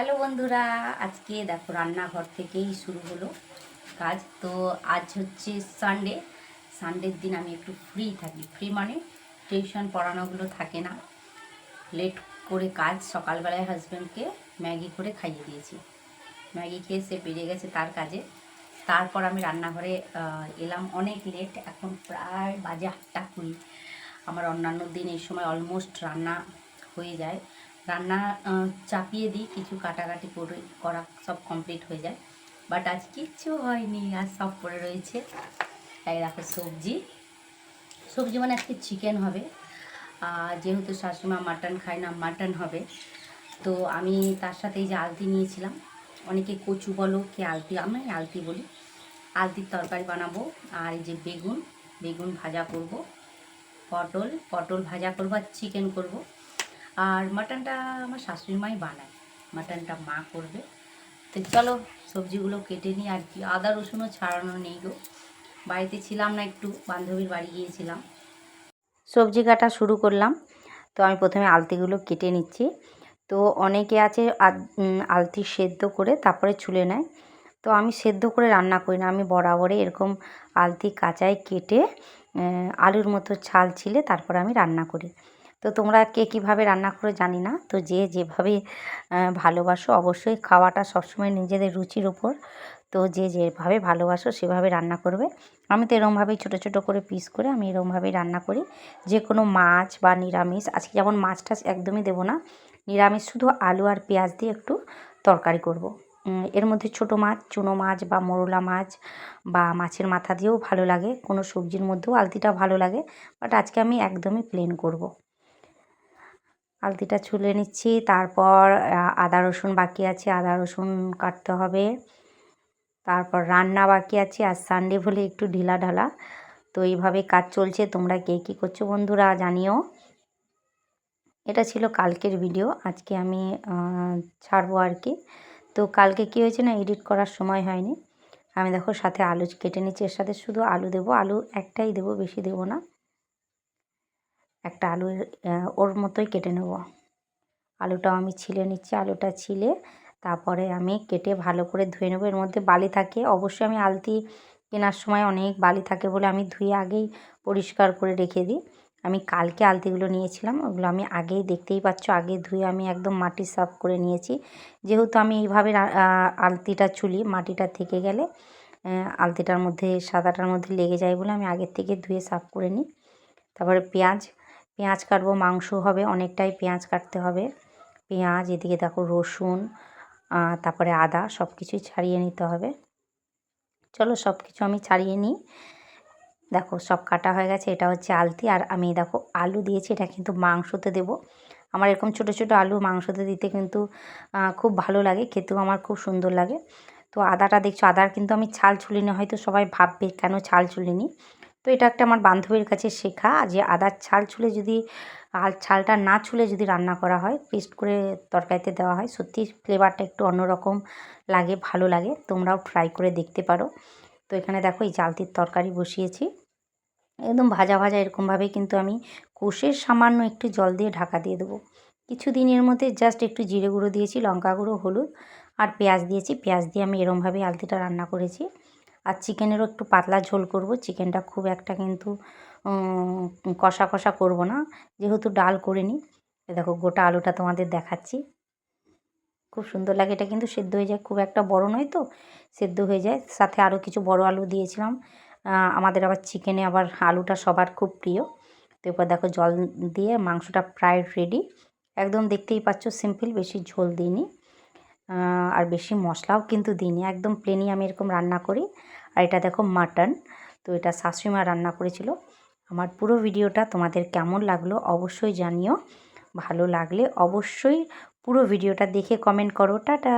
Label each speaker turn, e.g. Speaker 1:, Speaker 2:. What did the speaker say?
Speaker 1: Hello বন্ধুরা, আজকে দেখো রান্নাঘর থেকেই শুরু হলো কাজ। তো আজ হচ্ছে সানডে সানডের দিন আমি একটু ফ্রি থাকি। ফ্রি মানে টিউশন পড়ানোগুলো থাকে না। লেট করে কাজ সকালবেলায় হাজব্যান্ডকে ম্যাগি করে খাইয়ে দিয়েছি। ম্যাগি খেয়ে সে বেরিয়ে গেছে তার কাজে। তারপর আমি রান্নাঘরে এলাম অনেক লেট এখন প্রায় বাজে আটটা কুড়ি। আমার অন্যান্য দিন এই সময় অলমোস্ট রান্না হয়ে যায়। রান্না চাপিয়ে দিই, কিছু কাটাকাটি করে, করা সব কমপ্লিট হয়ে যায়। বাট আজ কিচ্ছু হয়নি, আজ সব পড়ে রয়েছে। এই দেখো সবজি। সবজি মানে আজকে চিকেন হবে। আর যেহেতু শাশুমা মাটন খায় না মাটন হবে। তো আমি তার সাথে এই যে আলতি নিয়েছিলাম। অনেকে কচু বলো কে আলতি, আমি আলতি বলি। আলতির তরকারি বানাবো। আর এই যে বেগুন বেগুন ভাজা করব। পটল পটল ভাজা করব আর চিকেন করব। আর মাটনটা আমার শাশুড়ি মাই বানায়। মাটনটা মা করবে। তো চলো সবজিগুলো কেটে নিই। আর কি, আদা, রসুনও ছাড়ানো নেই গো। বাড়িতে ছিলাম না একটু, বান্ধবীর বাড়ি গিয়েছিলাম। সবজি কাটা শুরু করলাম। তো আমি প্রথমে আলতিগুলো কেটে নিচ্ছি। তো অনেকে আছে আলতি সেদ্ধ করে তারপরে ছুলে নেয়। তো আমি সেদ্ধ করে রান্না করি না। আমি বরাবরে এরকম আলতি কাঁচায় কেটে আলুর মতো ছাল ছিলে তারপর আমি রান্না করি। তো তোমরা কে কীভাবে রান্না করে জানি না। তো যে যেভাবে ভালোবাসো অবশ্যই খাওয়াটা সবসময় নিজেদের রুচির ওপর তো যে যেভাবে ভালোবাসো সেভাবে রান্না করবে। আমি তো এরমভাবেই ছোটো ছোটো করে পিস করে আমি এরমভাবেই রান্না করি। যে কোনো মাছ বা নিরামিষ, আজকে যেমন মাছ টাছ একদমই দেবো না। নিরামিষ শুধু আলু আর পেঁয়াজ দিয়ে একটু তরকারি করব। এর মধ্যে ছোটো মাছ, চুনো মাছ বা মোরলা মাছ বা মাছের মাথা দিয়েও ভালো লাগে। কোনো সবজির মধ্যেও আলতিটা ভালো লাগে। বাট আজকে আমি একদমই প্লেন করব। আলতিটা ছুলে নিচ্ছি, তারপর আদা, রসুন বাকি আছে, আদা, রসুন কাটতে হবে। তারপর রান্না বাকি আছে, আর সানডে বলে একটু ঢিলা ঢালা। তো এইভাবে কাজ চলছে, তোমরা কে কী করছ বন্ধুরা জানিও। এটা ছিল কালকের ভিডিও, আজকে আমি ছাড়বো আর কি। তো কালকে কী হয়েছে না, এডিট করার সময় হয়নি। আমি দেখো সাথে আলু কেটে নিচ্ছি, এর সাথে শুধু আলু দেবো, আলু একটাই দেবো, বেশি দেবো না। একটা আলু ওর মতোই কেটে নেব। আলুটাও আমি ছিলে নিচ্ছি, আলুটা ছিলে, তারপরে আমি কেটে ভালো করে ধুয়ে নেব। এর মধ্যে বালি থাকে, অবশ্যই আমি আলতি কেনার সময় অনেক বালি থাকে বলে আমি ধুয়ে আগেই পরিষ্কার করে রেখে দিই। আমি কালকে আলতিগুলো নিয়েছিলাম, ওগুলো আমি আগেই দেখতেই পাচ্ছ, আগে ধুয়ে আমি একদম মাটি সাফ করে নিয়েছি। যেহেতু আমি এইভাবে আলতিটা চুলি, মাটিটা থেকে গেলে আলতিটার মধ্যে, সাদাটার মধ্যে লেগে যায় বলে আমি আগের থেকে ধুয়ে সাফ করে নিই। তারপরে পেঁয়াজ পেঁয়াজ কাটবো, মাংস হবে, অনেকটাই পেঁয়াজ কাটতে হবে। পেঁয়াজ, এদিকে দেখো রসুন তারপরে আদা সব কিছুই ছাড়িয়ে নিতে হবে। চলো সব কিছু আমি ছাড়িয়ে নিই। দেখো সব কাটা হয়ে গেছে, এটা হচ্ছে আলতি। আর আমি দেখো আলু দিয়েছি, এটা কিন্তু মাংসতে দেবো। আমার এরকম ছোটো ছোটো আলু মাংসতে দিতে কিন্তু খুব ভালো লাগে, খেতেও আমার খুব সুন্দর লাগে। তো আদাটা দেখছ, আদার কিন্তু আমি ছাল ছুলিনি, হয়তো সবাই ভাববে কেন ছাল ছুলিনি। তো এটা একটা আমার বান্ধবীর কাছে শেখা যে আদার ছাল ছুলে যদি আর ছালটা না ছুলে যদি রান্না করা হয়, পেস্ট করে তরকারিতে দেওয়া হয়, সত্যি ফ্লেভারটা একটু অন্যরকম লাগে, ভালো লাগে। তোমরাও ট্রাই করে দেখতে পারো। তো এখানে দেখো এই জালতির তরকারি বসিয়েছি। একদম ভাজা ভাজা এরকমভাবেই কিন্তু আমি কষে সামান্য একটু জল দিয়ে ঢাকা দিয়ে দেবো। কিছু দিনের মধ্যে জাস্ট একটু জিরে গুঁড়ো দিয়েছি, লঙ্কা গুঁড়ো, হলুদ আর পেঁয়াজ দিয়েছি। পেঁয়াজ দিয়ে আমি এরমভাবেই আলতিটা রান্না করেছি। আর চিকেনেরও একটু পাতলা ঝোল করব। চিকেনটা খুব একটা কিন্তু কষা কষা করব না। যেহেতু ডাল করিনি এ দেখো গোটা আলুটা তোমাদের দেখাচ্ছি। খুব সুন্দর লাগে, এটা কিন্তু সেদ্ধ হয়ে যায়। খুব একটা বড় নয় তো, সেদ্ধ হয়ে যায়। সাথে আরও কিছু বড় আলু দিয়েছিলাম। আমাদের আবার চিকেনে আবার আলুটা সবার খুব প্রিয়। তো এরপর দেখো জল দিয়ে মাংসটা প্রায় রেডি একদম দেখতেই পাচ্ছ সিম্পল বেশি ঝোল দিইনি। আর বেশি মশলাও কিন্তু দিইনি। একদম প্লেনই আমি এরকম রান্না করি। আর এটা দেখো মাটন তো এটা শাশুড়িমা রান্না করেছিল। আমার পুরো ভিডিওটা তোমাদের কেমন লাগল অবশ্যই জানিও। ভালো লাগলে অবশ্যই পুরো ভিডিওটা দেখে কমেন্ট করো। টাটা!